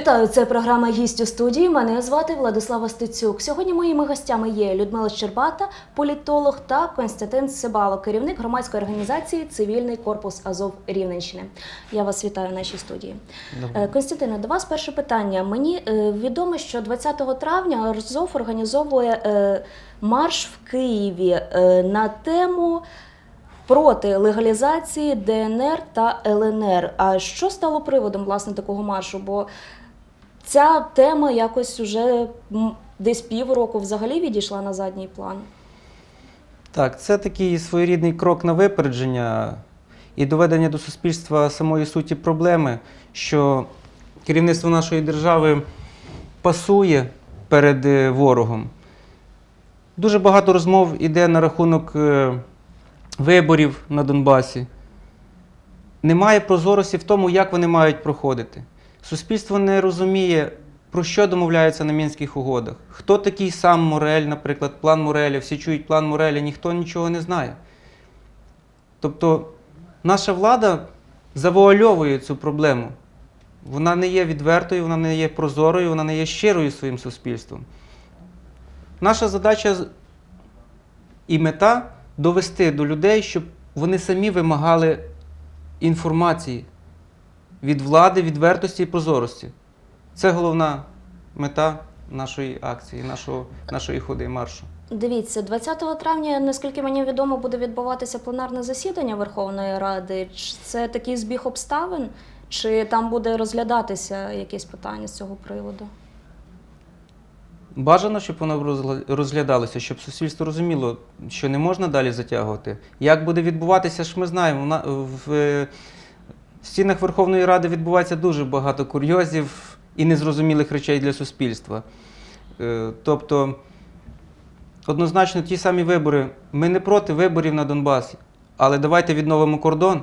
Вітаю, це програма «Гість у студії. Мене звати Владислава Стецюк. Сьогодні моїми гостями є Людмила Щербата, політолог та Константин Сибало, керівник громадської організації Цивільний корпус Азов Рівненщини. Я вас вітаю в нашій студії. Е, Константине, до вас перше питання. Мені е, відомо, що 20 травня Азов організовує е, марш в Києві на тему. Проти легалізації ДНР та ЛНР. А що стало приводом власне такого маршу? Бо ця тема якось уже десь півроку взагалі відійшла на задній план. Так, це такий своєрідний крок на випередження і доведення до суспільства самої суті проблеми, що керівництво нашої держави пасує перед е, ворогом. Дуже багато розмов іде на рахунок е, виборів на Донбасі. Немає прозорості в тому, як вони мають проходити. Суспільство не розуміє, про що домовляються на мінських угодах. Хто такий сам Морель, наприклад, план Мореля, всі чують план Мореля, ніхто нічого не знає. Тобто наша влада завуальовує цю проблему. Вона не є відвертою, вона не є прозорою, вона не є щирою своїм суспільством. Наша задача і мета довести до людей, щоб вони самі вимагали інформації від влади, відвертості і прозорості. Це головна мета нашої акції, нашого, нашої ходи маршу. Дивіться, 20 травня, наскільки мені відомо, буде відбуватися пленарне засідання Верховної Ради. Чи це такий збіг обставин, чи там буде розглядатися якесь питання з цього приводу? Бажано, щоб воно розглядалося, щоб суспільство розуміло, що не можна далі затягувати. Як буде відбуватися, ж ми знаємо. На- В стінах Верховної Ради відбувається дуже багато курйозів і незрозумілих речей для суспільства. Е, Тобто, однозначно, ті самі вибори. Ми не проти виборів на Донбасі, але давайте відновимо кордон.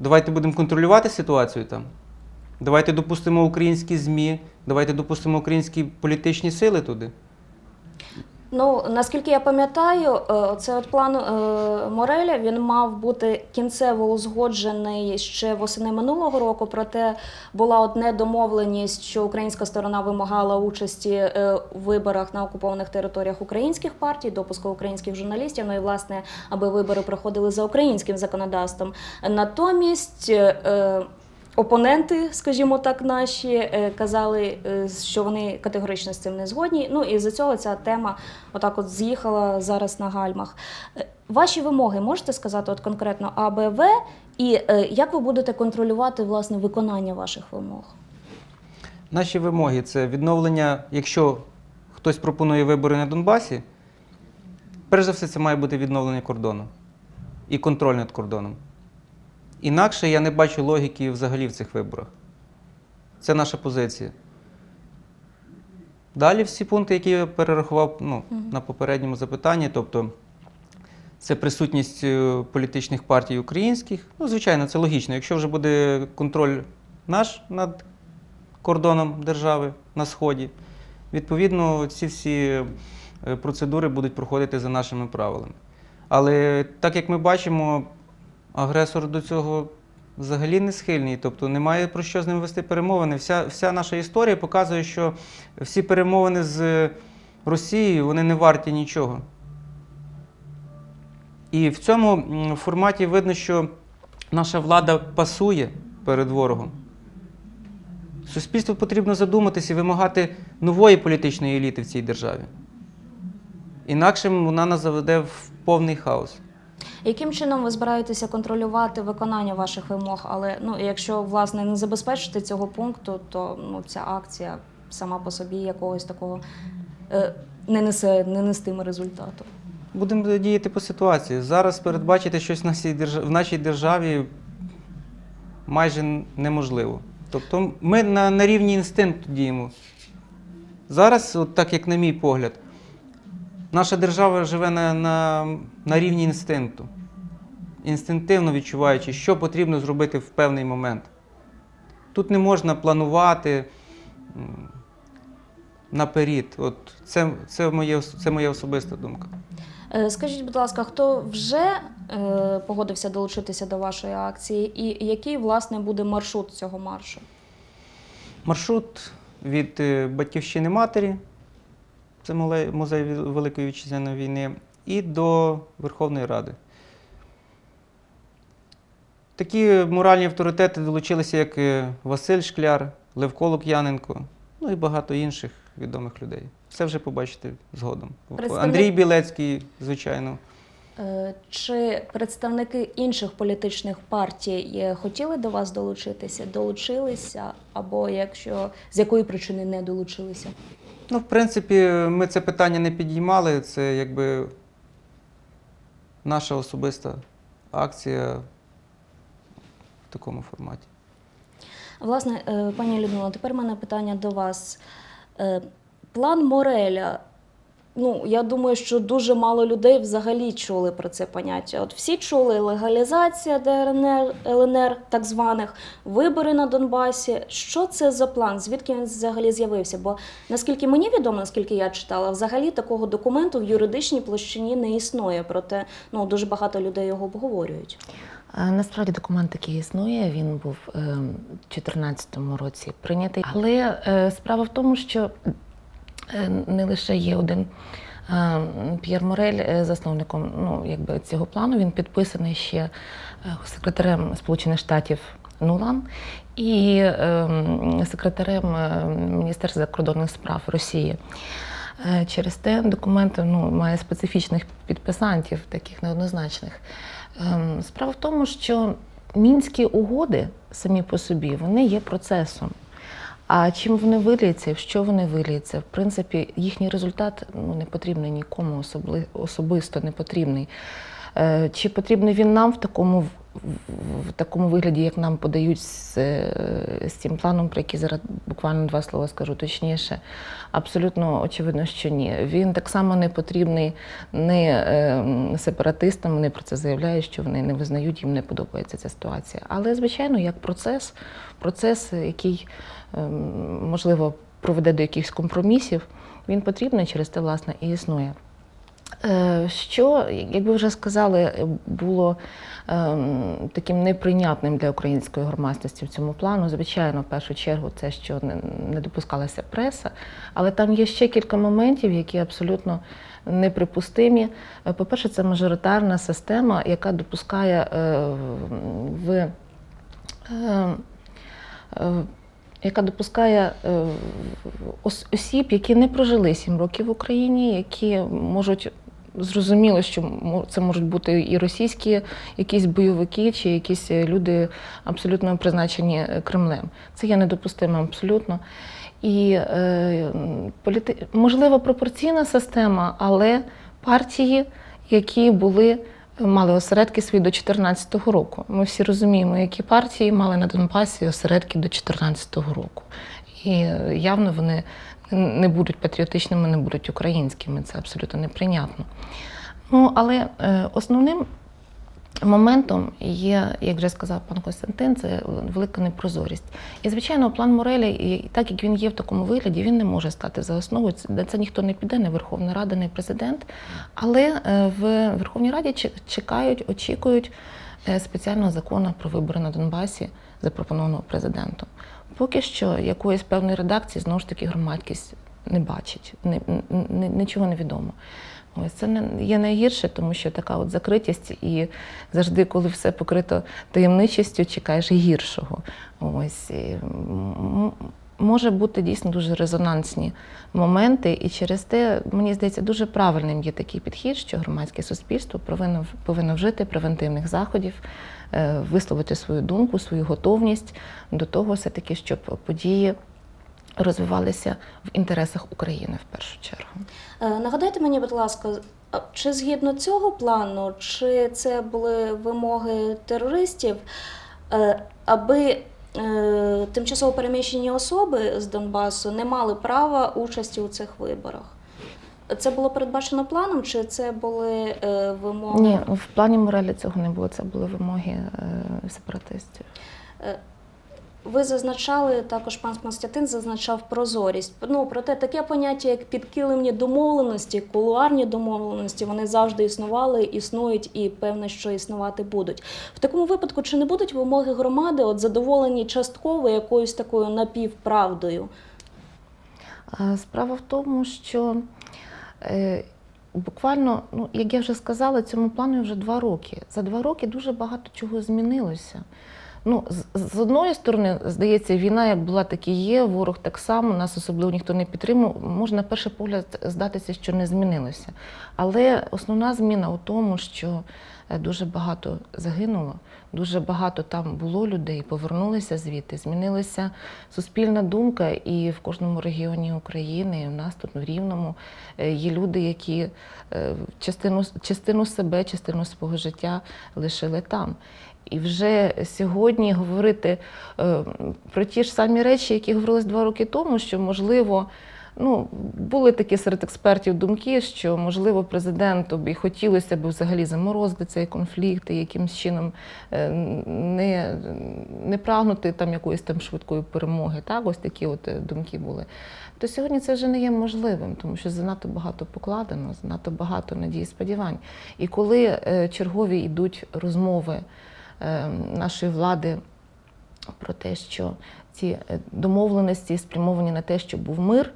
Давайте будемо контролювати ситуацію там. Давайте допустимо українські ЗМІ, давайте допустимо українські політичні сили туди. Ну, наскільки я пам'ятаю, е, це от план е, Мореля він мав бути кінцево узгоджений ще восени минулого року. Проте була от недомовленість, що українська сторона вимагала участі е, у виборах на окупованих територіях українських партій, допуску українських журналістів. Ну і власне, аби вибори проходили за українським законодавством. Натомість. Опоненти, скажімо так, наші е, казали, е, що вони категорично з цим не згодні. Ну і за цього ця тема отак от з'їхала зараз на гальмах. Е, Ваші вимоги можете сказати от конкретно АБВ, і як ви будете контролювати власне виконання ваших вимог? Наші вимоги це відновлення, якщо хтось пропонує вибори на Донбасі, перш за все, це має бути відновлення кордону і контроль над кордоном. Інакше я не бачу логіки взагалі в цих виборах. Це наша позиція. Далі всі пункти, які я перерахував ну, на попередньому запитанні, тобто це присутність е, політичних партій українських. Ну, звичайно, це логічно. Якщо вже буде контроль наш над кордоном держави на Сході, відповідно, ці всі е, процедури будуть проходити за нашими правилами. Але так як ми бачимо, агресор до цього взагалі не схильний, тобто немає про що з ним вести перемовини. Вся, вся наша історія показує, що всі перемовини з Росією вони не варті нічого. І в цьому форматі видно, що наша влада пасує перед ворогом. Суспільству потрібно задуматися і вимагати нової політичної еліти в цій державі. Інакше вона нас заведе в повний хаос. Яким чином ви збираєтеся контролювати виконання ваших вимог? Але ну, якщо власне не забезпечити цього пункту, то ну, ця акція сама по собі якогось такого е, не несе, не нестиме результату. Будемо діяти по ситуації. Зараз передбачити щось в нашій державі, майже неможливо. Тобто ми на, на рівні інстинкту діємо. Зараз, от так як на мій погляд, наша держава живе на, на, на рівні інстинкту, інстинктивно відчуваючи, що потрібно зробити в певний момент. Тут не можна планувати наперед. От це, це, моє, це моя особиста думка. Е, Скажіть, будь ласка, хто вже е, погодився долучитися до вашої акції, і який власне буде маршрут цього маршу? Маршрут від е, батьківщини матері, це музей, Великої Вітчизняної війни, і до Верховної Ради. Такі моральні авторитети долучилися, як е, Василь Шкляр, Левко Лук'яненко, ну і багато інших відомих людей. Це вже побачите згодом. Представник- Андрій Білецький, звичайно. Е, Чи представники інших політичних партій е, хотіли до вас долучитися? Долучилися, або якщо з якої причини не долучилися? Ну, в принципі, ми це питання не підіймали. Це якби наша особиста акція в такому форматі. Власне, е, пані Людмила, тепер в мене питання до вас. Е, План Мореля. Ну, я думаю, що дуже мало людей взагалі чули про це поняття. От всі чули легалізація ДРНР, ЛНР, так званих, вибори на Донбасі. Що це за план? Звідки він взагалі з'явився? Бо наскільки мені відомо, наскільки я читала, взагалі такого документу в юридичній площині не існує. Проте ну дуже багато людей його обговорюють. Насправді документ такий існує. Він був е, в 2014 році прийнятий. Але е, справа в тому, що не лише є один е, П'єр Морель е, засновником ну, якби, цього плану. Він підписаний ще е, секретарем Сполучених Штатів Нулан і е, секретарем е, Міністерства закордонних справ Росії. Е, Через те документ ну, має специфічних підписантів, таких неоднозначних. Справа в тому, що мінські угоди самі по собі вони є процесом. А чим вони виліться, в що вони виліться, в принципі, їхній результат ну, не потрібний нікому особисто не потрібний. Е, Чи потрібний він нам в такому, в, такому вигляді, як нам подають з, е, з цим планом, про який зараз буквально два слова скажу точніше? Абсолютно очевидно, що ні. Він так само не потрібний не е, сепаратистам. Вони про це заявляють, що вони не визнають, їм не подобається ця ситуація. Але, звичайно, як процес, процес, який ем, можливо проведе до якихось компромісів, він потрібний через те, власне, і існує. Е, Що, як ви вже сказали, було ем, таким неприйнятним для української громадськості в цьому плану. Звичайно, в першу чергу, це що не, допускалася преса, але там є ще кілька моментів, які абсолютно неприпустимі. Е, По-перше, це мажоритарна система, яка допускає е, в. Яка допускає е, осіб, які не прожили сім років в Україні, які можуть зрозуміло, що це можуть бути і російські якісь бойовики, чи якісь е, люди абсолютно призначені е, Кремлем. Це є недопустимо абсолютно. І е, політи... можливо пропорційна система, але партії, які були мали осередки свої до 2014 року. Ми всі розуміємо, які партії мали на Донбасі осередки до 2014 року. І явно вони не будуть патріотичними, не будуть українськими. Це абсолютно неприйнятно. Ну, але е, основним моментом є, як вже сказав пан Костянтин, це велика непрозорість. І, звичайно, план Морелі, так як він є в такому вигляді, він не може стати за основу. Це, ніхто не піде, не Верховна Рада, не президент. Але е, в Верховній Раді чекають, очікують е, спеціального закону про вибори на Донбасі, запропонованого президентом. Поки що якоїсь певної редакції знову ж таки громадськість не бачить, не, нічого не відомо. Ось це не є найгірше, тому що така от закритість, і завжди, коли все покрито таємничістю, чекаєш гіршого. Ось і, може бути дійсно дуже резонансні моменти, і через те мені здається дуже правильним є такий підхід, що громадське суспільство повинно повинно вжити превентивних заходів, е, висловити свою думку, свою готовність до того, все таки, щоб події розвивалися в інтересах України в першу чергу. Е, Нагадайте мені, будь ласка, чи згідно цього плану, чи це були вимоги терористів, е, аби е, тимчасово переміщені особи з Донбасу не мали права участі у цих виборах? Це було передбачено планом, чи це були е, вимоги? Ні, в плані Морелі цього не було. Це були вимоги е, сепаратистів. Ви зазначали також, пан Константин зазначав прозорість. Ну проте таке поняття, як підкилимні домовленості, кулуарні домовленості, вони завжди існували, існують і певне, що існувати будуть. В такому випадку, чи не будуть вимоги громади от задоволені частково якоюсь такою напівправдою? Справа в тому, що е, буквально, ну, як я вже сказала, цьому плану вже два роки. За два роки дуже багато чого змінилося. Ну, з, з одної сторони, здається, війна як була, так і є, ворог так само, нас особливо ніхто не підтримав. Можна на перший погляд здатися, що не змінилося. Але основна зміна у тому, що дуже багато загинуло, дуже багато там було людей, повернулися звідти, змінилася суспільна думка, і в кожному регіоні України, і в нас тут в Рівному е, є люди, які е, частину, частину себе, частину свого життя лишили там. І вже сьогодні говорити е, про ті ж самі речі, які говорились два роки тому, що можливо. Ну, були такі серед експертів думки, що можливо президенту б і хотілося б взагалі заморозити цей конфлікт і якимось чином е, не, не прагнути там якоїсь там швидкої перемоги. Так, ось такі от е, думки були. То сьогодні це вже не є можливим, тому що занадто багато покладено, занадто багато надій сподівань. І коли е, чергові йдуть розмови нашої влади про те, що ці домовленості спрямовані на те, щоб був мир,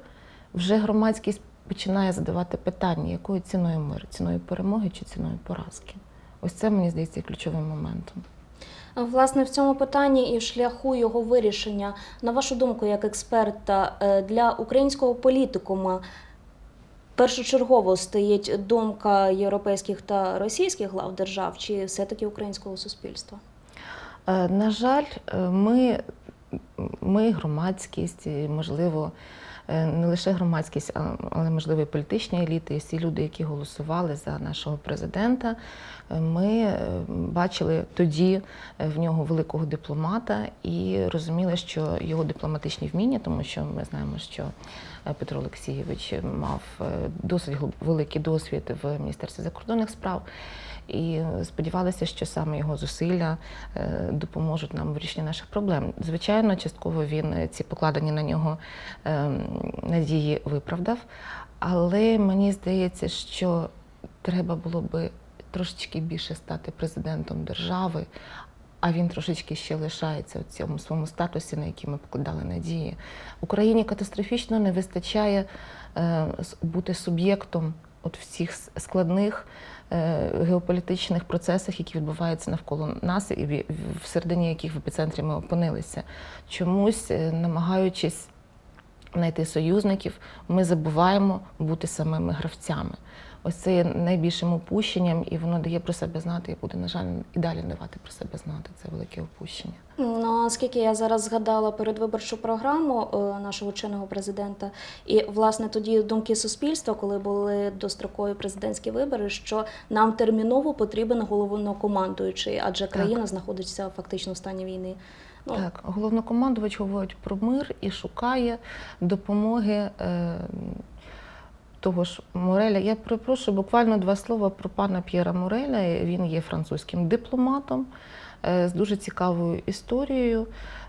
вже громадськість починає задавати питання, якою ціною мир, ціною перемоги чи ціною поразки. Ось це мені здається є ключовим моментом. Власне, в цьому питанні і в шляху його вирішення, на вашу думку, як експерта, е, для українського політикума першочергово стоїть думка європейських та російських глав держав, чи все-таки українського суспільства? Е, На жаль, е, ми, ми громадськість, і, можливо, не лише громадськість, але можливо і політичні еліти, і всі люди, які голосували за нашого президента. е, Ми е, бачили тоді е, в нього великого дипломата і розуміли, що його дипломатичні вміння, тому що ми знаємо, що е, Петро Олексійович мав е, досить великий досвід в Міністерстві закордонних справ. І сподівалися, що саме його зусилля е, допоможуть нам в вирішенні наших проблем. Звичайно, частково він е, ці покладені на нього е, надії виправдав, але мені здається, що треба було би трошечки більше стати президентом держави. А він трошечки ще лишається в цьому своєму статусі, на який ми покладали надії. Україні катастрофічно не вистачає е, бути суб'єктом от всіх складних е, геополітичних процесах, які відбуваються навколо нас, і в- всередині яких в епіцентрі ми опинилися. Чомусь, е, намагаючись знайти союзників, ми забуваємо бути самими гравцями. Ось це є найбільшим опущенням, і воно дає про себе знати, і буде, на жаль, і далі давати про себе знати. Це велике опущення. Ну, оскільки я зараз згадала передвиборчу програму е, нашого чинного президента, і власне тоді думки суспільства, коли були дострокові президентські вибори, що нам терміново потрібен головнокомандуючий, адже країна знаходиться фактично в стані війни. Ну, Так, головнокомандувач говорить про мир і шукає допомоги. Е, того ж Мореля, я перепрошую буквально два слова про пана П'єра Мореля. Він є французьким дипломатом е, з дуже цікавою історією.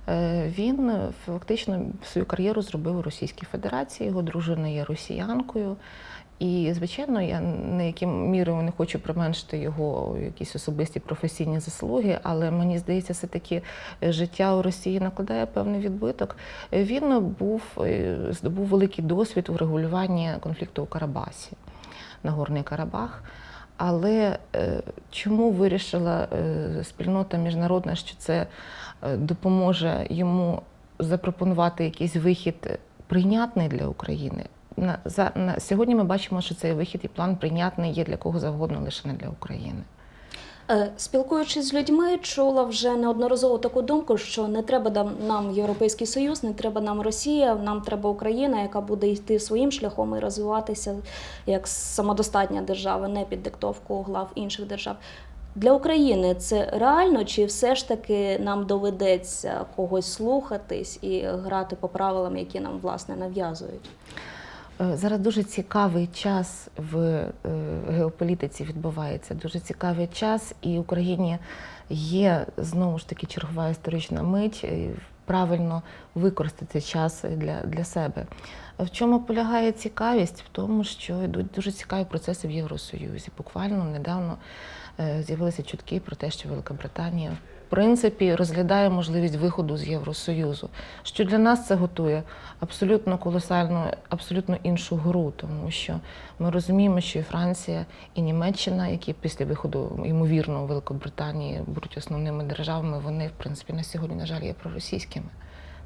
Е, Він фактично свою кар'єру зробив у Російській Федерації. Його дружина є росіянкою. І, звичайно, я не яким мірою не хочу применшити його якісь особисті професійні заслуги, але мені здається, все-таки життя у Росії накладає певний відбиток. Він був е, здобув великий досвід у регулюванні конфлікту у Карабасі, Нагорний Карабах. Але е, чому вирішила е, спільнота міжнародна, що це е, допоможе йому запропонувати якийсь вихід прийнятний для України? На, за, на, сьогодні ми бачимо, що цей вихід і план прийнятний є для кого завгодно, лише не для України. Е, Спілкуючись з людьми, чула вже неодноразово таку думку, що не треба нам- нам Європейський Союз, не треба нам Росія, нам треба Україна, яка буде йти своїм шляхом і розвиватися як самодостатня держава, не під диктовку глав інших держав. Для України це реально, чи все ж таки нам доведеться когось слухатись і грати по правилам, які нам власне нав'язують? Е, Зараз дуже цікавий час в е, геополітиці відбувається. Дуже цікавий час, і в Україні є знову ж таки чергова історична мить. Правильно використати час для, для себе. В чому полягає цікавість? В тому, що йдуть дуже цікаві процеси в Євросоюзі. Буквально недавно е, з'явилися чутки про те, що Велика Британія принципі розглядає можливість виходу з Євросоюзу. Що для нас це готує абсолютно колосальну, абсолютно іншу гру, тому що ми розуміємо, що і Франція, і Німеччина, які після виходу, ймовірно, Великобританії будуть основними державами, вони, в принципі, на сьогодні, на жаль, є проросійськими.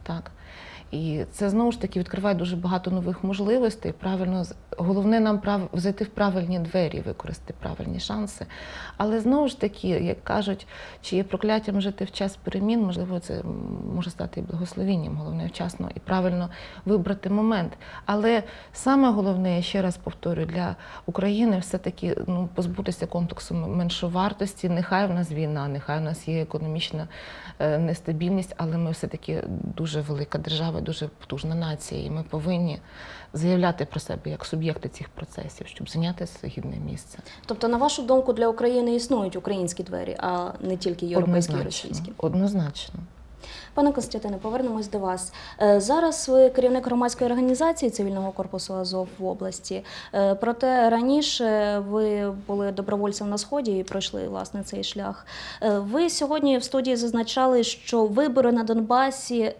Так. І це знову ж таки відкриває дуже багато нових можливостей. Правильно, головне нам прав... зайти в правильні двері, використати правильні шанси. Але знову ж таки, як кажуть, чи є прокляттям жити в час перемін, можливо, це може стати і благословінням. Головне вчасно і правильно вибрати момент. Але саме головне, я ще раз повторюю, для України все-таки ну, позбутися комплексу меншовартості. Нехай в нас війна, нехай в нас є економічна е, нестабільність, але ми все-таки дуже велика держава, дуже потужна нація, і ми повинні заявляти про себе як суб'єкти цих процесів, щоб зайняти гідне місце. Тобто, на вашу думку, для України існують українські двері, а не тільки європейські і російські. Однозначно. Пане Костянтине, повернемось до вас. Е, Зараз ви керівник громадської організації цивільного корпусу Азов в області. Е, Проте раніше ви були добровольцем на сході і пройшли власне цей шлях. Е, Ви сьогодні в студії зазначали, що вибори на Донбасі.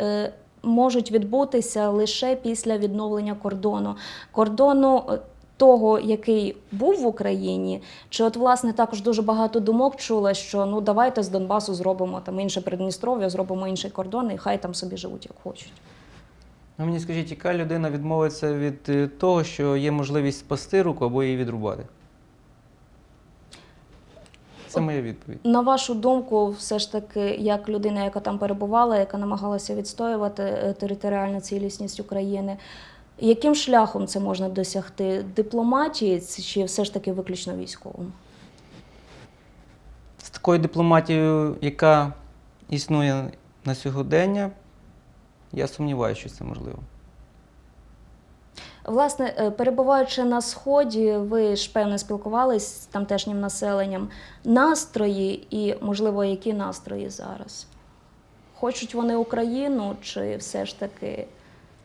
Можуть відбутися лише після відновлення кордону. Кордону е, того, який був в Україні, чи от власне також дуже багато думок чула, що ну давайте з Донбасу зробимо там інше Придністров'я, зробимо інший кордон, і хай там собі живуть як хочуть. Ну, мені скажіть, яка людина відмовиться від е, того, що є можливість спасти руку або її відрубати? Це моя відповідь. На вашу думку, все ж таки, як людина, яка там перебувала, яка намагалася відстоювати е, територіальну цілісність України, яким шляхом це можна досягти? Дипломатії чи все ж таки виключно військовим? З такою дипломатією, яка існує на сьогодення, я сумніваюся, що це можливо. Власне, е, перебуваючи на сході, ви ж певно спілкувались з тамтешнім населенням. Настрої і, можливо, які настрої зараз? Хочуть вони Україну, чи все ж таки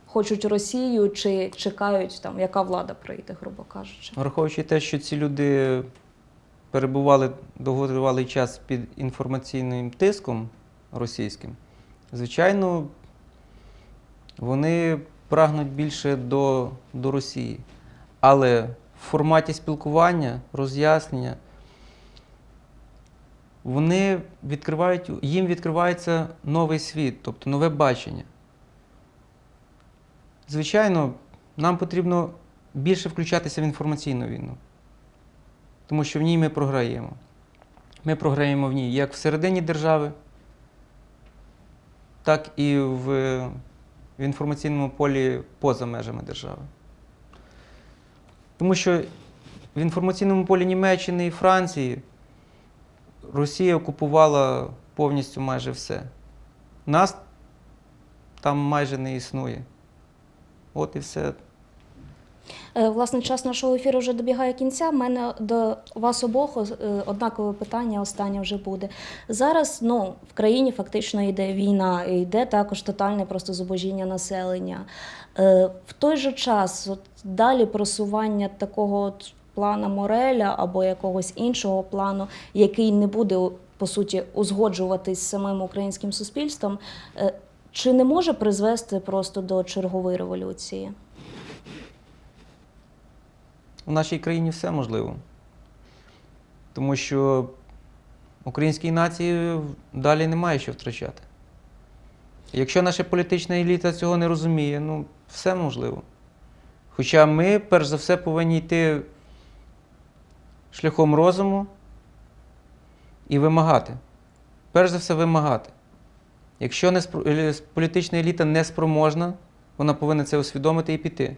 хочуть Росію, чи чекають там, яка влада прийде, грубо кажучи? Враховуючи те, що ці люди перебували довготривалий час під інформаційним тиском російським, звичайно, вони прагнуть більше до, до Росії. Але в форматі спілкування, роз'яснення, вони відкривають, їм відкривається новий світ, тобто нове бачення. Звичайно, нам потрібно більше включатися в інформаційну війну, тому що в ній ми програємо. Ми програємо в ній як всередині держави, так і в, в інформаційному полі поза межами держави. Тому що в інформаційному полі Німеччини і Франції Росія окупувала повністю майже все. Нас там майже не існує. От і все. Е, Власне, час нашого ефіру вже добігає кінця. У мене до вас обох е, однакове питання, останнє вже буде. Зараз ну, в країні фактично йде війна, йде також тотальне просто зубожіння населення. Е, В той же час от, далі просування такого от плана Мореля або якогось іншого плану, який не буде по суті узгоджуватись з самим українським суспільством, чи не може призвести просто до чергової революції? У нашій країні все можливо. Тому що українській нації далі немає що втрачати. Якщо наша політична еліта цього не розуміє, ну все можливо. Хоча ми, перш за все, повинні йти шляхом розуму і вимагати. Перш за все, вимагати. Якщо не спро- е, політична еліта не спроможна, вона повинна це усвідомити і піти,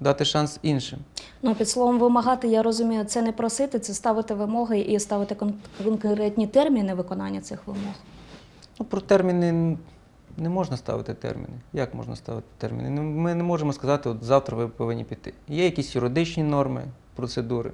дати шанс іншим. Ну, під словом вимагати, я розумію, це не просити, це ставити вимоги і ставити кон- конкретні терміни виконання цих вимог. Ну, про терміни не можна ставити терміни. Як можна ставити терміни? Ну, Ми не можемо сказати, от завтра ви повинні піти. Є якісь юридичні норми, процедури.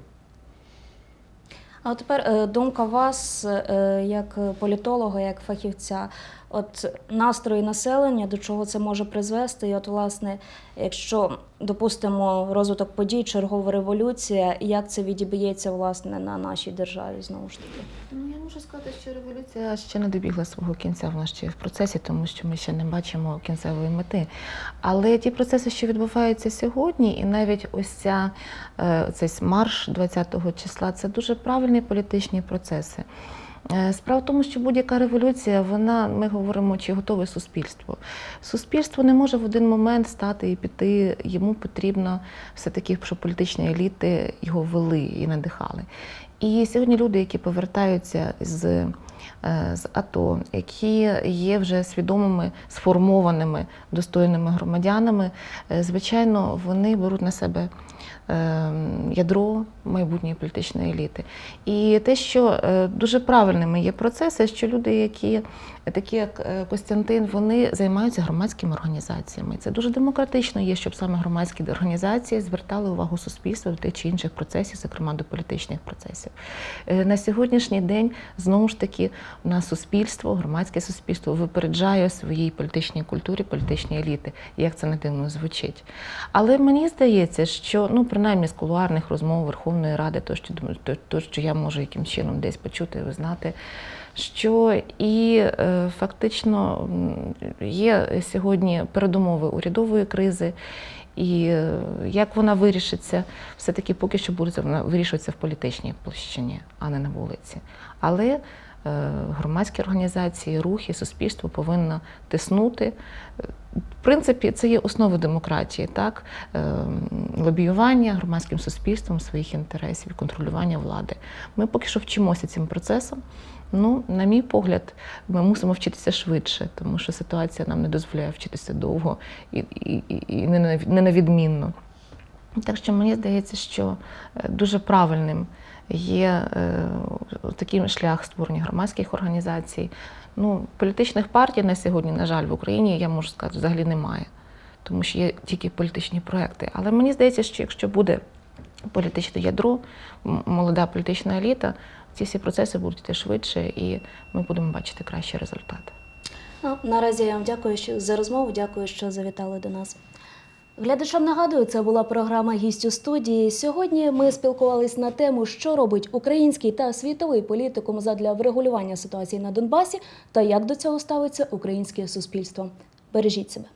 А тепер е, думка вас, е, як політолога, як фахівця. от настрої населення, до чого це може призвести. І от, власне, якщо допустимо розвиток подій, чергова революція, як це відіб'ється власне на нашій державі знову ж таки. Можу сказати, що революція ще не добігла свого кінця, вона ще в процесі, тому що ми ще не бачимо кінцевої мети. Але ті процеси, що відбуваються сьогодні, і навіть ось ця е, цей марш 20-го числа, це дуже правильні політичні процеси. Е, Справа в тому, що будь-яка революція, вона, ми говоримо, чи готове суспільство. Суспільство не може в один момент стати і піти. Йому потрібно все-таки, щоб політичні еліти його вели і надихали. І сьогодні люди, які повертаються з, з АТО, які є вже свідомими, сформованими, достойними громадянами, е, звичайно, вони беруть на себе е, ядро майбутньої політичної еліти. І те, що е, дуже правильними є процеси, що люди, які такі як е, Костянтин, вони займаються громадськими організаціями. Це дуже демократично є, щоб саме громадські організації звертали увагу суспільства до тих чи інших процесів, зокрема до політичних процесів. Е, На сьогоднішній день знову ж таки у нас суспільство, громадське суспільство випереджає своїй політичній культурі політичні еліти, як це не дивно звучить. Але мені здається, що ну принаймні з кулуарних розмов Верховної Ради, то що то, то, що я можу яким чином десь почути, знати, що і е, фактично є сьогодні передумови урядової кризи. І е, як вона вирішиться, все-таки поки що буде вона вирішуватися в політичній площині, а не на вулиці. Але громадські організації, рухи, суспільство повинно тиснути. Е, В принципі, це є основи демократії, так? Е, лобіювання громадським суспільством своїх інтересів, контролювання влади. Ми поки що вчимося цим процесом. Ну, на мій погляд, ми мусимо вчитися швидше, тому що ситуація нам не дозволяє вчитися довго і, і, і- не на- не. Так що мені здається, що е, дуже правильним є е, такий шлях створення громадських організацій. Ну, політичних партій на сьогодні, на жаль, в Україні, я можу сказати, взагалі немає, тому що є тільки політичні проекти. Але мені здається, що якщо буде політичне ядро, молода політична еліта, ці всі процеси будуть йти швидше, і ми будемо бачити кращі результати. Ну, наразі я вам дякую за розмову. Дякую, що завітали до нас. Глядачам нагадую, це була програма Гість у студії. Сьогодні ми спілкувалися на тему, що робить український та світовий політикум задля врегулювання ситуації на Донбасі та як до цього ставиться українське суспільство. Бережіть себе.